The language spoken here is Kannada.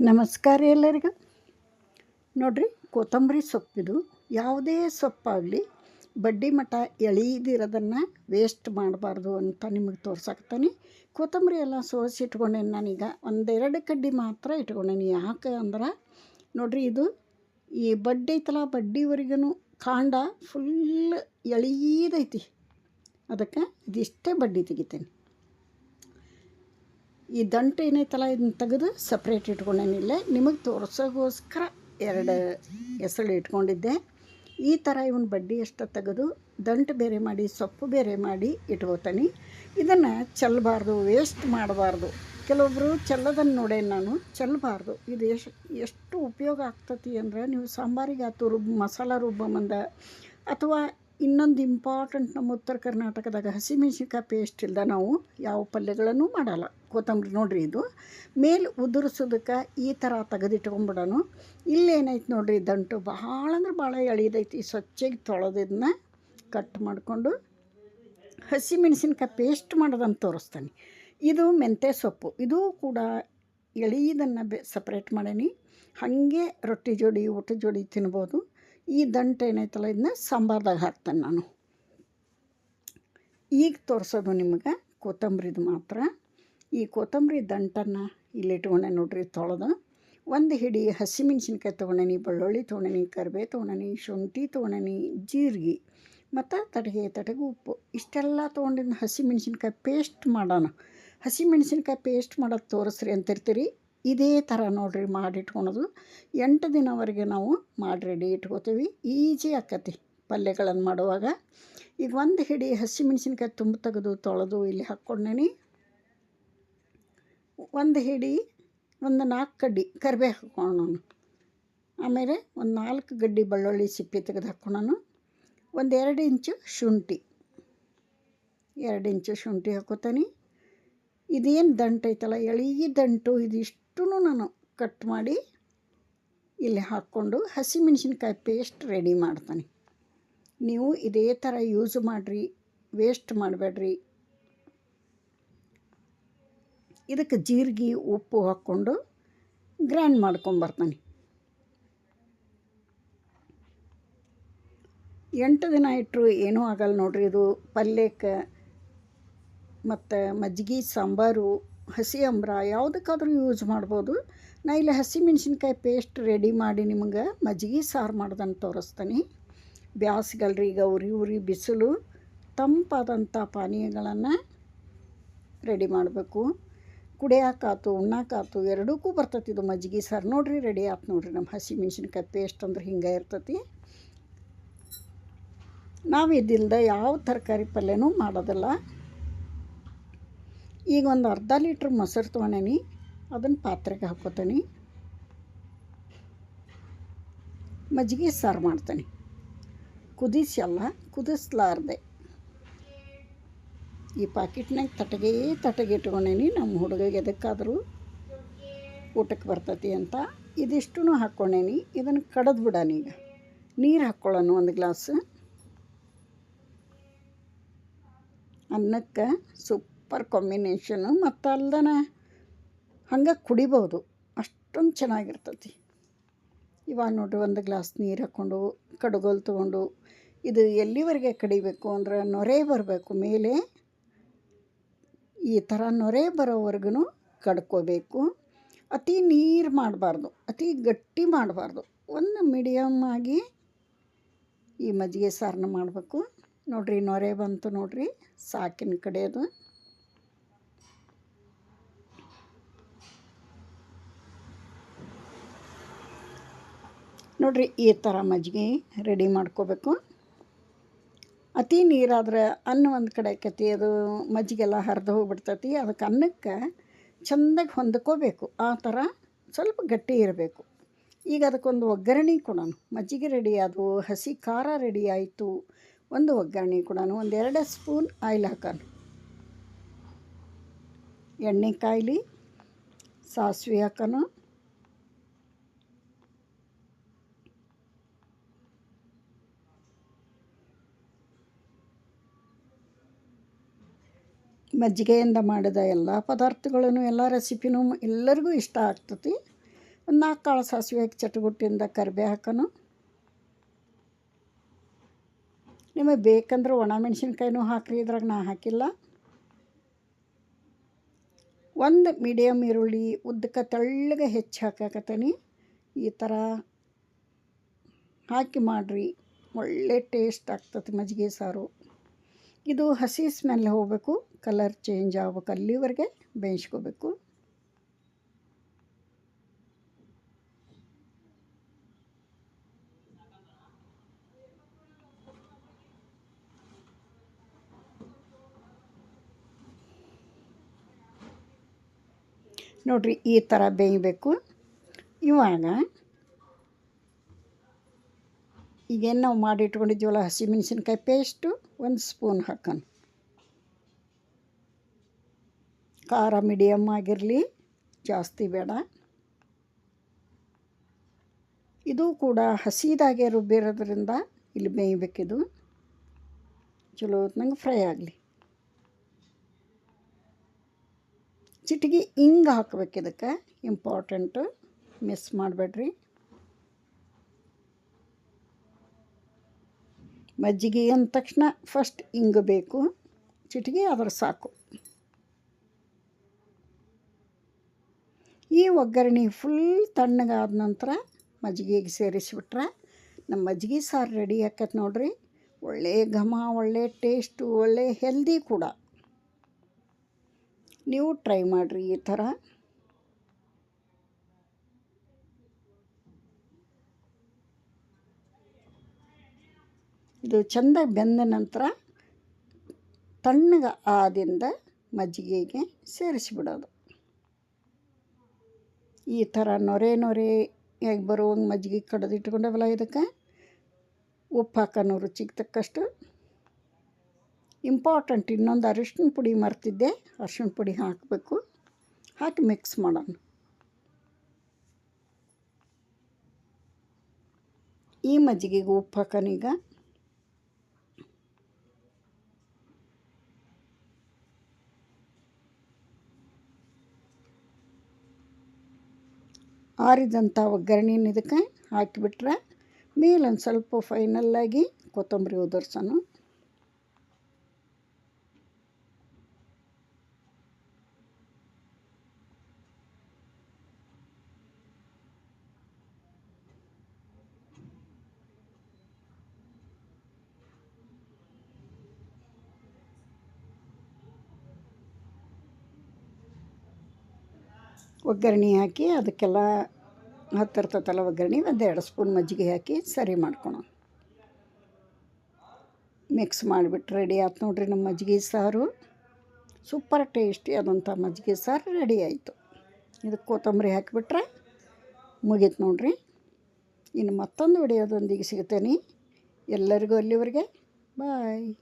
ನಮಸ್ಕಾರ ಎಲ್ಲರಿಗೂ. ನೋಡ್ರಿ, ಕೊತ್ತಂಬರಿ ಸೊಪ್ಪಿದು ಯಾವುದೇ ಸೊಪ್ಪಾಗಲಿ ಬಡ್ಡಿ ಮಠ ಎಳೀದಿರೋದನ್ನು ವೇಸ್ಟ್ ಮಾಡಬಾರ್ದು ಅಂತ ನಿಮಗೆ ತೋರ್ಸಕ್ತಾನೆ. ಕೊತ್ತಂಬರಿ ಎಲ್ಲ ಸೋಸಿ ಇಟ್ಕೊಂಡೇನಿ ನಾನೀಗ ಒಂದೆರಡು ಕಡ್ಡಿ ಮಾತ್ರ ಇಟ್ಕೊಂಡೇನಿ. ಯಾಕೆ ಅಂದ್ರೆ, ನೋಡ್ರಿ ಇದು ಈ ಬಡ್ಡಿ ಐತಲ್ಲ ಬಡ್ಡಿವರೆಗೂ ಕಾಂಡ ಫುಲ್ ಎಳೀದೈತಿ. ಅದಕ್ಕೆ ಇದಿಷ್ಟೇ ಬಡ್ಡಿ ತೆಗಿತೇನೆ. ಈ ದಂಟು ಏನೈತಲ್ಲ ಇದನ್ನ ತೆಗೆದು ಸಪ್ರೇಟ್ ಇಟ್ಕೊಂಡೇನಿಲ್ಲ ನಿಮಗೆ ತೋರಿಸೋಗೋಸ್ಕರ ಎರಡು ಹೆಸಳು ಇಟ್ಕೊಂಡಿದ್ದೆ. ಈ ಥರ ಇವನ್ ಬಡ್ಡಿ ಎಷ್ಟು ತೆಗೆದು ದಂಟು ಬೇರೆ ಮಾಡಿ, ಸೊಪ್ಪು ಬೇರೆ ಮಾಡಿ ಇಟ್ಕೋತಾನೆ. ಇದನ್ನು ಚೆಲ್ಲಬಾರ್ದು ವೇಸ್ಟ್ ಮಾಡಬಾರ್ದು. ಕೆಲವೊಬ್ಬರು ಚೆಲ್ಲೋದನ್ನು ನೋಡೇನು ನಾನು ಚೆಲ್ಲಬಾರ್ದು ಇದು ಎಷ್ಟು ಎಷ್ಟು ಉಪಯೋಗ ಆಗ್ತತಿ ಅಂದ್ರೆ ನೀವು ಸಾಂಬಾರಿಗೆ ಆಯ್ತು ರುಬ್ಬ ಮಸಾಲ ರುಬ್ಬಮಂದ ಅಥವಾ ಇನ್ನೊಂದು ಇಂಪಾರ್ಟೆಂಟ್ ನಮ್ಮ ಉತ್ತರ ಕರ್ನಾಟಕದಾಗ ಹಸಿಮೆಣ್ಸಿನ್ಕಾಯಿ ಪೇಸ್ಟ್ ಇಲ್ಲದ ನಾವು ಯಾವ ಪಲ್ಯಗಳನ್ನು ಮಾಡಲ್ಲ. ಕೊತ್ತಂಬರಿ ನೋಡ್ರಿ ಇದು. ಮೇಲೆ ಉದುರಿಸೋದಕ್ಕೆ ಈ ಥರ ತೆಗೆದಿಟ್ಕೊಂಬಿಡೋನು ಇಲ್ಲೇನೈತೆ ನೋಡ್ರಿ ದಂಟು ಭಾಳ ಅಂದ್ರೆ ಭಾಳ ಎಳಿದೈತಿ. ಸ್ವಚ್ಛಗೆ ತೊಳೆದಿದ್ದನ್ನ ಕಟ್ ಮಾಡಿಕೊಂಡು ಹಸಿಮೆಣಸಿನ್ಕಾಯಿ ಪೇಸ್ಟ್ ಮಾಡೋದನ್ನು ತೋರಿಸ್ತಾನೆ. ಇದು ಮೆಂತ್ಯ ಸೊಪ್ಪು. ಇದು ಕೂಡ ಎಳೀದನ್ನು ಬೆ ಸಪ್ರೇಟ್ ಮಾಡೀನಿ. ಹಾಗೆ ರೊಟ್ಟಿ ಜೋಡಿ ಊಟದ ಜೋಡಿ ತಿನ್ಬೋದು. ಈ ದಂಟು ಏನೈತಲ್ಲ ಇದನ್ನ ಸಾಂಬಾರ್ದಾಗ ಹಾಕ್ತೇನೆ ನಾನು. ಈಗ ತೋರಿಸೋದು ನಿಮಗೆ ಕೊತ್ತಂಬರಿದು ಮಾತ್ರ. ಈ ಕೊತ್ತಂಬರಿ ದಂಟನ್ನು ಇಲ್ಲಿ ಇಟ್ಕೊಂಡೆ ನೋಡ್ರಿ ತೊಳೆದು. ಒಂದು ಹಿಡಿ ಹಸಿಮೆಣ್ಸಿನ್ಕಾಯಿ ತೊಗೊಂಡೇನಿ, ಬೆಳ್ಳುಳ್ಳಿ ತೊಗೊಂಡೇನಿ ಕರಿಬೇ ತೊಗೊಂಡೇನಿ, ಶುಂಠಿ ತೊಗೊಂಡೇನಿ, ಜೀರಿಗೆ, ಮತ್ತು ತಡಗೆ ತಟಗೆ ಉಪ್ಪು. ಇಷ್ಟೆಲ್ಲ ತೊಗೊಂಡಿದ್ದು ಹಸಿಮೆಣ್ಸಿನ್ಕಾಯಿ ಪೇಸ್ಟ್ ಮಾಡೋಣ. ಹಸಿಮೆಣ್ಸಿನ್ಕಾಯಿ ಪೇಸ್ಟ್ ಮಾಡೋದು ತೋರಿಸ್ರಿ ಅಂತಿರ್ತೀರಿ. ಇದೇ ಥರ ನೋಡ್ರಿ ಮಾಡಿಟ್ಕೊಳೋದು. ಎಂಟು ದಿನವರೆಗೆ ನಾವು ಮಾಡಿ ರೆಡಿ ಇಟ್ಕೋತೀವಿ ಈಜಿ ಆಕತಿ ಪಲ್ಯಗಳನ್ನು ಮಾಡುವಾಗ. ಈಗ ಒಂದು ಹಿಡಿ ಹಸಿಮೆಣ್ಸಿನ್ಕಾಯಿ ತುಂಬ ತೆಗೆದು ತೊಳೆದು ಇಲ್ಲಿ ಹಾಕ್ಕೊಂಡೇನಿ. ಒಂದು ಹಿಡಿ ಒಂದು ನಾಲ್ಕು ಕಡ್ಡಿ ಕರಿಬೇವು ಹಾಕ್ಕೊಳ್ಳೋಣ ಆಮೇಲೆ ಒಂದು ನಾಲ್ಕು ಗಡ್ಡಿ ಬೆಳ್ಳುಳ್ಳಿ ಸಿಪ್ಪೆ ತೆಗೆದು ಹಾಕ್ಕೊಳ್ಳೋಣ ಒಂದು ಎರಡು ಇಂಚು ಶುಂಠಿ. ಎರಡು ಇಂಚು ಶುಂಠಿ ಹಾಕೋತಾನೆ ಇದೇನು ದಂಟು ಐತಲ್ಲ ದಂಟು, ಇದಿಷ್ಟು ನಾನು ಕಟ್ ಮಾಡಿ ಇಲ್ಲಿ ಹಾಕ್ಕೊಂಡು ಹಸಿಮೆಣ್ಸಿನ್ಕಾಯಿ ಪೇಸ್ಟ್ ರೆಡಿ ಮಾಡ್ತಾನೆ. ನೀವು ಇದೇ ಥರ ಯೂಸ್ ಮಾಡಿರಿ, ವೇಸ್ಟ್ ಮಾಡಬೇಡ್ರಿ. ಇದಕ್ಕೆ ಜೀರಿಗೆ, ಉಪ್ಪು ಹಾಕ್ಕೊಂಡು ಗ್ರ್ಯಾಂಡ್ ಮಾಡ್ಕೊಂಬರ್ತಾನೆ ಎಂಟು ದಿನ ಇಟ್ಟರು ಏನೂ ಆಗಲ್ಲ ನೋಡ್ರಿ ಇದು. ಪಲ್ಯಕ್ಕೆ ಮತ್ತು ಮಜ್ಜಿಗೆ, ಸಾಂಬಾರು ಹಸಿ ಅಂಬ್ರ ಯಾವುದಕ್ಕಾದ್ರೂ ಯೂಸ್ ಮಾಡ್ಬೋದು. ನಾ ಇಲ್ಲಿ ಹಸಿ ಮೆಣಸಿನ್ಕಾಯಿ ಪೇಸ್ಟ್ ರೆಡಿ ಮಾಡಿ ನಿಮ್ಗೆ ಮಜ್ಜಿಗೆ ಸಾರು ಮಾಡ್ದಂಗೆ ತೋರಿಸ್ತೀನಿ. ಬ್ಯಾಸ್ಗಲ್ರಿ ಈಗ ಉರಿ ಉರಿ ಬಿಸಿಲು, ತಂಪಾದಂಥ ಪಾನೀಯಗಳನ್ನು ರೆಡಿ ಮಾಡಬೇಕು. ಕುಡಿಯಾಕಾತು, ಉಣ್ಣಾಕಾತು ಎರಡಕ್ಕೂ ಬರ್ತೈತಿ ಇದು ಮಜ್ಜಿಗೆ ಸಾರು. ನೋಡಿರಿ ರೆಡಿ ಆಯ್ತು ನೋಡಿರಿ ನಮ್ಮ ಹಸಿ ಮೆಣಸಿನ್ಕಾಯಿ ಪೇಸ್ಟ್ ಅಂದ್ರೆ ಹಿಂಗೆ ಇರ್ತೈತಿ. ನಾವು ಇದಿಲ್ಲದೆ ಯಾವ ತರಕಾರಿ ಪಲ್ಯನೂ ಮಾಡೋದಿಲ್ಲ. ಈಗ ಒಂದು ಅರ್ಧ ಲೀಟ್ರ್ ಮೊಸರು ತೊಗೊಂಡೇನಿ. ಅದನ್ನು ಪಾತ್ರೆಗೆ ಹಾಕೋತೀನಿ. ಮಜ್ಜಿಗೆ ಸಾರು ಮಾಡ್ತೀನಿ. ಕುದಿಸಲ್ಲ ಕುದಿಸ್ಲಾರ್ದೆ. ಈ ಪಾಕಿಟ್ನಾಗ ತಟಗೆ ತಟಗೆ ಇಟ್ಕೊಂಡೇನಿ. ನಮ್ಮ ಹುಡುಗಗೆ ಎದಕ್ಕಾದರೂ ಊಟಕ್ಕೆ ಬರ್ತೈತಿ ಅಂತ ಇದಿಷ್ಟು ಹಾಕ್ಕೊಂಡೇನಿ ಇದನ್ನು ಕಡದು ಬಿಡೋಣ ಈಗ. ನೀರು ಹಾಕ್ಕೊಳ್ಳೋಣ ಒಂದು ಗ್ಲಾಸ್. ಅನ್ನಕ್ಕೆ ಸೂಪರ್ ಕಾಂಬಿನೇಷನು ಮತ್ತು ಅಲ್ದನ ಹಂಗೆ ಕುಡಿಬೋದು. ಅಷ್ಟೊಂದು ಚೆನ್ನಾಗಿರ್ತತಿ. ಇವಾಗ ನೋಡ್ರಿ ಒಂದು ಗ್ಲಾಸ್ ನೀರು ಹಾಕ್ಕೊಂಡು ಕಡುಗೋಲು ತೊಗೊಂಡು ಇದು ಎಲ್ಲಿವರೆಗೆ ಕಡಿಬೇಕು ಅಂದ್ರೆ ನೊರೆ ಬರಬೇಕು. ಮೇಲೆ ಈ ಥರ ನೊರೆ ಬರೋವರೆಗೂ ಕಡ್ಕೋಬೇಕು. ಅತಿ ನೀರು ಮಾಡಬಾರ್ದು, ಅತಿ ಗಟ್ಟಿ ಮಾಡಬಾರ್ದು. ಒಂದು ಮೀಡಿಯಮ್ ಆಗಿ ಈ ಮಜ್ಜಿಗೆ ಸಾರನ್ನ ಮಾಡಬೇಕು. ನೋಡ್ರಿ ನೊರೆ ಬಂತು ನೋಡ್ರಿ ಸಾಕಿನ ಕಡೆಯದು ನೋಡ್ರಿ, ಈ ಥರ ಮಜ್ಜಿಗೆ ರೆಡಿ ಮಾಡ್ಕೋಬೇಕು. ಅತಿ ನೀರಾದ್ರೆ ಅನ್ನ ಒಂದು ಕಡೆ ಆಕತಿ, ಅದು ಮಜ್ಜಿಗೆಲ್ಲ ಹರಿದು ಹೋಗ್ಬಿಡ್ತೈತಿ. ಅದಕ್ಕೆ ಅನ್ನಕ್ಕೆ ಚೆಂದಾಗಿ ಹೊಂದ್ಕೋಬೇಕು. ಆ ಥರ ಸ್ವಲ್ಪ ಗಟ್ಟಿ ಇರಬೇಕು. ಈಗ ಅದಕ್ಕೊಂದು ಒಗ್ಗರಣೆ ಕೊಡೋಣ. ಮಜ್ಜಿಗೆ ರೆಡಿ ಆದವು, ಹಸಿ ಖಾರ ರೆಡಿ ಆಯಿತು. ಒಂದು ಒಗ್ಗರಣೆ ಕೊಡೋಣ. ಒಂದು ಎರಡು ಸ್ಪೂನ್ ಆಯಿಲ್ ಹಾಕೋಣ. ಎಣ್ಣೆ ಕಾಯ್ಲಿ, ಸಾಸಿವೆ ಹಾಕೋಣ. ಮಜ್ಜಿಗೆಯಿಂದ ಮಾಡಿದ ಎಲ್ಲ ಪದಾರ್ಥಗಳನ್ನು, ಎಲ್ಲ ರೆಸಿಪಿನೂ ಎಲ್ಲರಿಗೂ ಇಷ್ಟ ಆಗ್ತತಿ. ಒಂದು ನಾಲ್ಕು ಕಾಳು ಸಾಸಿವೆ ಹಾಕಿ ಚಟಗುಟ್ಟಿಂದ ಕರಿಬೇ ಹಾಕೋನು. ನಿಮಗೆ ಬೇಕಂದ್ರೆ ಒಣ ಮೆಣಸಿನ್ಕಾಯಿನೂ ಹಾಕ್ರಿ, ಇದ್ರಾಗ ನಾ ಹಾಕಿಲ್ಲ. ಒಂದು ಮೀಡಿಯಮ್ ಈರುಳ್ಳಿ, ಉದ್ದಕ್ಕೆ ತೆಳ್ಳಗೆ ಹೆಚ್ಚು ಹಾಕಾಕತ್ತೀನಿ. ಈ ಥರ ಹಾಕಿ ಮಾಡಿರಿ. ಒಳ್ಳೆ ಟೇಸ್ಟ್ ಆಗ್ತದೆ ಮಜ್ಜಿಗೆ ಸಾರು. ಇದು ಹಸಿ ಸ್ಮೆಲ್ ಹೋಗಬೇಕು. ಕಲರ್ ಚೇಂಜ್ ಆಗ್ಬೇಕು ಅಲ್ಲಿವರೆಗೆ ಬೇಯಿಸ್ಕೋಬೇಕು. ನೋಡಿರಿ ಈ ಥರ ಬೇಯಬೇಕು. ಇವಾಗ ಈಗೇನು ನಾವು ಮಾಡಿ ಇಟ್ಕೊಂಡಿದ್ದೀವಲ್ಲ ಹಸಿಮೆಣಸಿನ್ಕಾಯಿ ಪೇಸ್ಟು, ಒಂದು ಸ್ಪೂನ್ ಹಾಕೋಣ ಖಾರ ಮೀಡಿಯಮ್ ಆಗಿರಲಿ, ಜಾಸ್ತಿ ಬೇಡ. ಇದು ಕೂಡ ಹಸಿದಾಗೆ ರುಬ್ಬಿರೋದ್ರಿಂದ ಇಲ್ಲಿ ಬೇಯಬೇಕಿದು. ಚಲೋ ಹೊತ್ನಂಗೆ ಫ್ರೈ ಆಗಲಿ. ಚಿಟಿಗೆ ಹಿಂಗೆ ಹಾಕ್ಬೇಕು ಇದಕ್ಕೆ ಇಂಪಾರ್ಟೆಂಟು, ಮಿಸ್ ಮಾಡಬೇಡ್ರಿ. ಮಜ್ಜಿಗೆ ಅಂದ ತಕ್ಷಣ ಫಸ್ಟ್ ಹಿಂಗೆ ಬೇಕು. ಚಿಟಿಗೆ ಅದ್ರ ಸಾಕು. ಈ ಒಗ್ಗರಣೆ ಫುಲ್ ತಣ್ಣಗಾದ ನಂತರ ಮಜ್ಜಿಗೆಗೆ ಸೇರಿಸಿಬಿಟ್ರೆ ನಮ್ಮ ಮಜ್ಜಿಗೆ ಸಾರು ರೆಡಿ ಆಕತ್ ನೋಡ್ರಿ. ಒಳ್ಳೆ ಘಮ, ಒಳ್ಳೆ ಟೇಸ್ಟು ಒಳ್ಳೆ ಹೆಲ್ದಿ ಕೂಡ. ನೀವು ಟ್ರೈ ಮಾಡಿರಿ ಈ ಥರ. ಇದು ಚೆಂದ ಬೆಂದ ನಂತರ ತಣ್ಣಗೆ ಆದಿಂದ ಮಜ್ಜಿಗೆಗೆ ಸೇರಿಸಿಬಿಡೋದು. ಈ ಥರ ನೊರೆ ನೊರೆ ಹೇಗೆ ಬರುವಂಗೆ ಮಜ್ಜಿಗೆ ಕಡ್ದು ಇಟ್ಕೊಂಡವಲ್ಲ ಇದಕ್ಕೆ? ಉಪ್ಪು ಹಾಕೋನು ರುಚಿಗೆ ತಕ್ಕಷ್ಟು. ಇಂಪಾರ್ಟೆಂಟ್ ಇನ್ನೊಂದು ಅರಿಶಿನ ಪುಡಿ ಮರ್ತಿದ್ದೆ ಅರಿಶಿನ ಪುಡಿ ಹಾಕಬೇಕು. ಹಾಕಿ ಮಿಕ್ಸ್ ಮಾಡೋಣ. ಈ ಮಜ್ಜಿಗೆಗೆ ಉಪ್ಪು ಹಾಕೋನೀಗ ಆರಿದಂಥ ಒಗ್ಗರಣೆನ ಇದಕ್ಕೆ ಹಾಕಿಬಿಟ್ರೆ ಮೇಲೊಂದು ಸ್ವಲ್ಪ ಫೈನಲ್ಲಾಗಿ ಕೊತ್ತಂಬರಿ ಉದುರ್ಸೋಣ. ಒಗ್ಗರಣೆ ಹಾಕಿ ಅದಕ್ಕೆಲ್ಲ ಹತ್ತಿರ್ತೈತಲ್ಲ ಒಗ್ಗರಣೆ ಎರಡು ಸ್ಪೂನ್ ಮಜ್ಜಿಗೆ ಹಾಕಿ ಸರಿ ಮಾಡ್ಕೊಳೋಣ. ಮಿಕ್ಸ್ ಮಾಡಿಬಿಟ್ಟು ರೆಡಿ ಆಯ್ತು ನೋಡ್ರಿ ನಮ್ಮ ಮಜ್ಜಿಗೆ ಸಾರು. ಸೂಪರ್ ಟೇಸ್ಟಿ ಆದಂಥ ಮಜ್ಜಿಗೆ ಸಾರು ರೆಡಿ ಆಯಿತು. ಇದಕ್ಕೆ ಕೊತ್ತಂಬರಿ ಹಾಕಿಬಿಟ್ರೆ ಮುಗೀತು ನೋಡ್ರಿ. ಇನ್ನು ಮತ್ತೊಂದು ವಿಡಿಯೋದೊಂದಿಗೆ ಸಿಗ್ತೇನೆ. ಎಲ್ಲರಿಗೂ ಅಲ್ಲಿವರೆಗೆ ಬಾಯ್